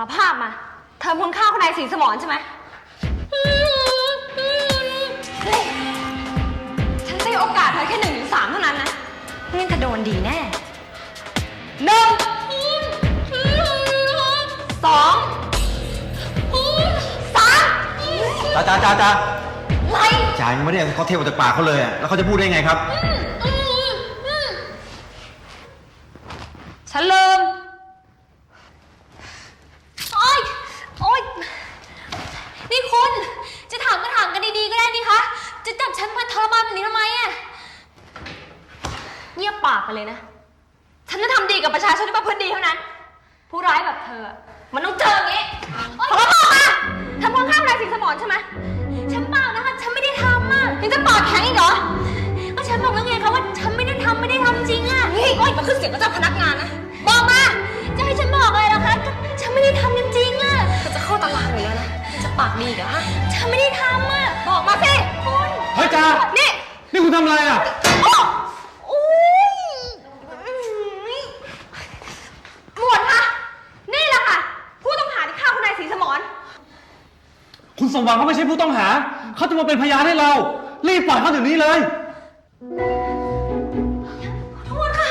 ารภาพมา เธอคนฆ่าคนนายสีสมอนใช่ไหมเฮ้ยฉันจะให้โอกาสเธอแค่หนึ่งถึงสามเท่านั้นนะไม่งั้นจะโดนดีแน่หนึ่งสองสามจ้าจ้าจ้าจ้าไรจ่ายยังไม่ได้เขาเทออกจากปากเขาเลยอะแล้วเขาจะพูดได้ไงครับ ฉันลืมโอ๊ย โอ๊ย นี่คุณ จะถามก็ถามกันดีๆก็ได้นี่คะ จะจับ ฉันมาทรมานแบบนี้ทำไมอะเงียบปากไปเลยนะ ฉันจะทำดีกับประชาชนที่ประพฤติดีเท่านั้น ผู้ร้ายแบบเธอ มันต้องเจออย่างนี้ขอบอกมาทำคนข้ามนายสิงสมรใช่ไหมฉันเปล่านะคะ ฉันไม่ได้ทำอะยังจะปากแข็งอีกเหรอ ก็ฉันบอกแล้วไงคะว่าฉันไม่ได้ทำไม่ได้ทำจริงอะเฮ้ยโอ๊ยมันคือเสียงกระจับพนักงานนะ บอกมา จะให้ฉันบอกอะไรล่ะคะก็ฉันไม่ได้ทำจริงๆอะจะเข้าตารางอยู่แล้วนะ จะปากดีอีกเหรอฮะ ฉันไม่ได้ทำอะ บอกมาสิคุณเฮ้ย จ้านี่ นี่คุณทำอะไรอะโอ้โอ้ยหมวดคะ นี่แหละค่ะ ผู้ต้องหาที่ฆ่าคุณนายศรีสมรคุณสมหวังเขาไม่ใช่ผู้ต้องหา เขาจะมาเป็นพยานให้เรา รีบปล่อยเขาเดี๋ยวนี้เลย โทษค่ะ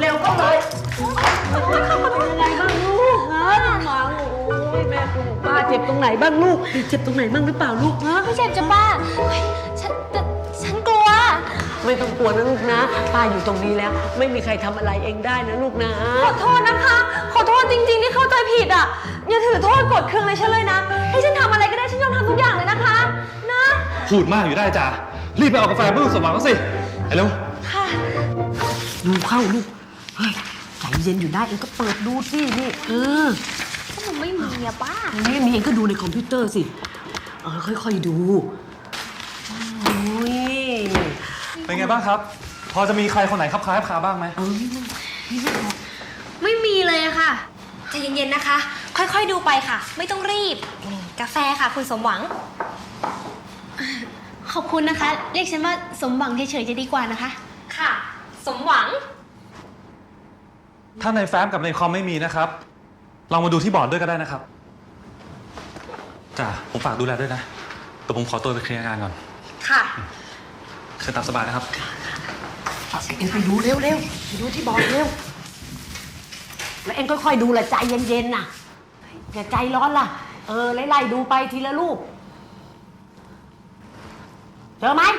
เร็วๆก็เลยขอโทษค่ะ เจ็บตรงไหนบ้างลูกเจ็บตรงไหนบ้างหรือเปล่าลูกฮะไม่เจ็บจ้ะป้าเฮ้ยฉันฉันฉันกลัว ไม่ต้องกลัวนะลูกนะ ป้าอยู่ตรงนี้แล้ว ไม่มีใครทำอะไรเองได้นะลูกนะ ขอโทษนะคะ ขอโทษจริงๆที่เข้าใจผิดอะ อย่าถือโทษกดเครื่องเลยฉันเลยนะ ให้ฉันทำอะไรก็ได้ฉันยอมทำทุกอย่างเลยนะคะ นะ พูดมากอยู่ได้จ้ารีบไปเอากาแฟเพื่อคุณสมหวังเขาสิไปเร็ว ค่ะ ดูเข้าลูก เฮ้ย ใจเย็นอยู่ได้เองก็เปิดดูสินี่ เออ ก็มันไม่มีอะป้านี่มีเองก็ดูในคอมพิวเตอร์สิ เออค่อยๆดูโอ้ยเป็นไงบ้างครับ พอจะมีใครคนไหนครับคล้ายคาบ้างไหม เออนี่มันนี่มันไม่มีเลยอะค่ะใจเย็นๆนะคะ ค่อยๆดูไปค่ะ ไม่ต้องรีบนี่กาแฟค่ะ คุณสมหวัง ขอบคุณนะคะ เรียกฉันว่าสมหวังเฉยๆจะดีกว่านะคะ ค่ะ สมหวัง ถ้าในแฟ้มกับในคอมไม่มีนะครับ ลองมาดูที่บอร์ดด้วยก็ได้นะครับจ้าผมฝากดูแลด้วยนะแต่ผมขอตัวไปเคลียร์งานก่อน ค่ะเชิญตามสบายนะครับ เอ็งไปดูเร็วๆไปดูที่บอร์ดเร็ว แล้วเอ็งค่อยๆดูละใจเย็นๆน่ะ อย่าใจร้อนล่ะ เออไล่ๆดูไปทีละรูป เจอไหมหม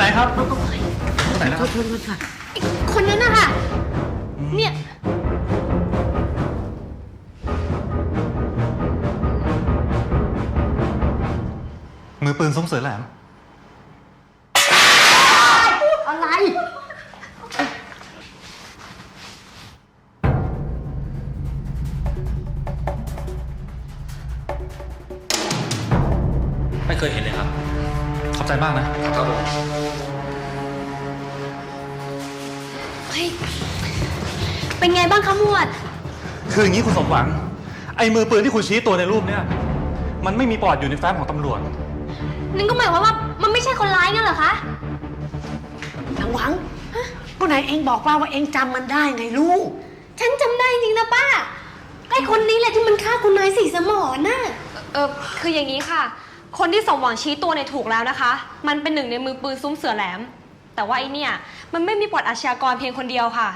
ไหนครับคนไหนนะโทษโทษโทษค่ะ ไอ้คนนั้นนะคะเนี่ย มือปืนซุ้มเสือแหลม อะไร ไม่เคยเห็นเลยครับ ขอบใจมากนะครับผม ยเป็นไงบ้างคะหมวด คืออย่างนี้คุณสมหวัง ไอ้มือปืนที่คุณชี้ตัวในรูปเนี่ย มันไม่มีปอดอยู่ในแฟ้มของตำรวจนั่นก็หมายความว่ามันไม่ใช่คนร้ายงั้นเหรอคะ ทางหวังก็ไหนเอ็งบอกป้าว่าเอ็งจำมันได้ไงลูก ฉันจำได้จริงนะป้า ไอคนนี้แหละที่มันฆ่าคุณนายสีสมอน่ะ เออคืออย่างนี้ค่ะ คนที่สมหวังชี้ตัวเนี่ยถูกแล้วนะคะ มันเป็นหนึ่งในมือปืนซุ้มเสือแหลม แต่ว่าไอเนี่ยมันไม่มีปลอดอาชญากรเพียงคนเดียวค่ะ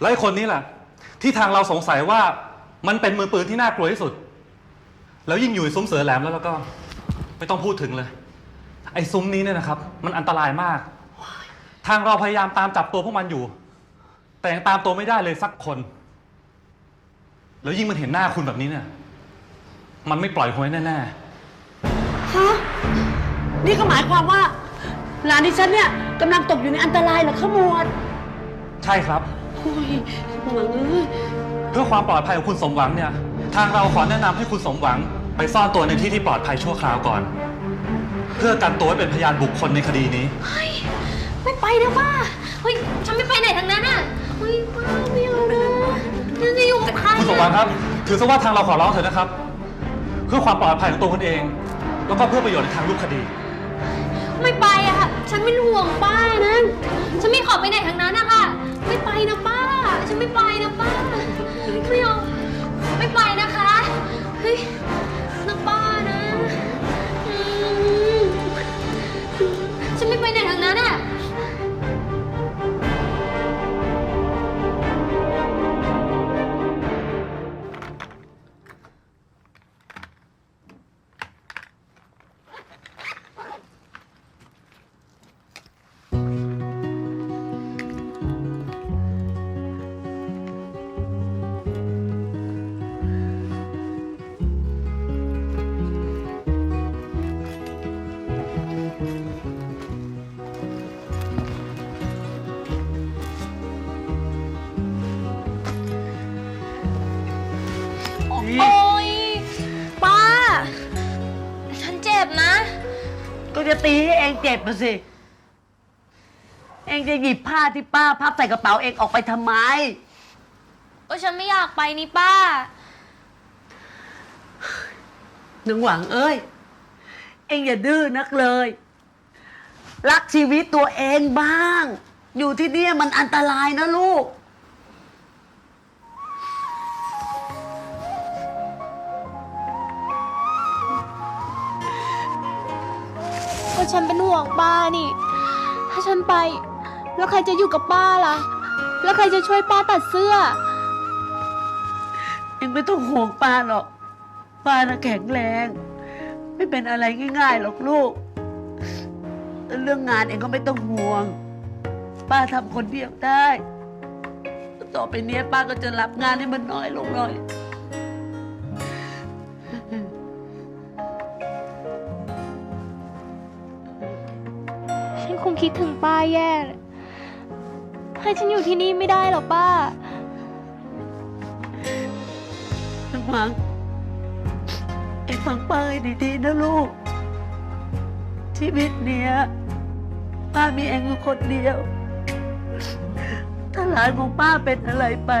แล้วไอ้คนนี้ล่ะ ที่ทางเราสงสัยว่ามันเป็นมือปืนที่น่ากลัวที่สุด แล้วยิ่งอยู่ในซุ้มเสือแหลมแล้วแล้วก็ ไม่ต้องพูดถึงเลย ไอ้ซุ้มนี้เนี่ยนะครับ มันอันตรายมาก ทางเราพยายามตามจับตัวพวกมันอยู่ แต่ยังตามตัวไม่ได้เลยสักคน แล้วยิ่งมันเห็นหน้าคุณแบบนี้เนี่ย มันไม่ปล่อยคุณไว้แน่ฮะ นี่ก็หมายความว่า หลานดิฉันเนี่ยกำลังตกอยู่ในอันตรายเหรอขมวดๆใช่ครับ โอ้ยหวังเอ้ยเพื่อความปลอดภัยของคุณสมหวังเนี่ย ทางเราขอแนะนำให้คุณสมหวัง ไปซ่อนตัวในที่ที่ปลอดภัยชั่วคราวก่อน เพื่อกันตัวไว้เป็นพยานบุคคลในคดีนี้ไม่ไปนะป้าเฮ้ยฉันไม่ไปไหนทั้งนั้นอะเฮ้ยฮ้ยป้าไม่เอานะฉันจะอยู่กับใครคุณสมหวังครับ ถือซะว่าทางเราขอร้องเถอะนะครับ เพื่อความปลอดภัยของตัวคุณเอง แล้วก็เพื่อประโยชน์ในทางรูปคดี ไม่ไปอะค่ะ ฉันเป็นห่วงป้านะฉันไม่ขอไปไหนทั้งนั้นนะคะไม่ไปนะป้า ฉันไม่ไปนะป้า ไม่เอา ไม่ไปนะคะ เฮ้ย นเจ็บนะ ก็จะตีให้เองเจ็บมาสิ เองจะหยิบผ้าที่ป้าพับใส่กระเป๋าเองออกไปทำไมก็ฉันไม่อยากไปนี่ป้าหนังหวังเอ้ย เองอย่าดื้อนักเลย รักชีวิตตัวเองบ้าง อยู่ที่เนี่ยมันอันตรายนะลูก ก็ฉันเป็นห่วงป้านี่ ถ้าฉันไป แล้วใครจะอยู่กับป้าล่ะ แล้วใครจะช่วยป้าตัดเสื้อ เองไม่ต้องห่วงป้าหรอก ป้าน่ะแข็งแรง ไม่เป็นอะไรง่ายๆหรอกลูก เรื่องงานเองก็ไม่ต้องห่วง ป้าทำคนเดียวได้ ต่อไปเนี้ยป้าก็จะรับงานให้มันน้อยลงหน่อย คงคิดถึงป้าแย่ ให้ฉันอยู่ที่นี่ไม่ได้หรอป้านังหวังเอ็งฟังป้าให้ดีๆนะลูก ชีวิตเนี้ยป้ามีเองอยู่คนเดียว ถ้าหลานของป้าเป็นอะไรไป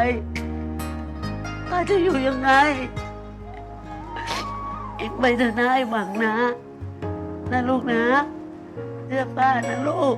ป้าจะอยู่ยังไง เอ็งไปเถอะนะไอ้หวังนะ นะลูกนะ เชื่อป้านะลูก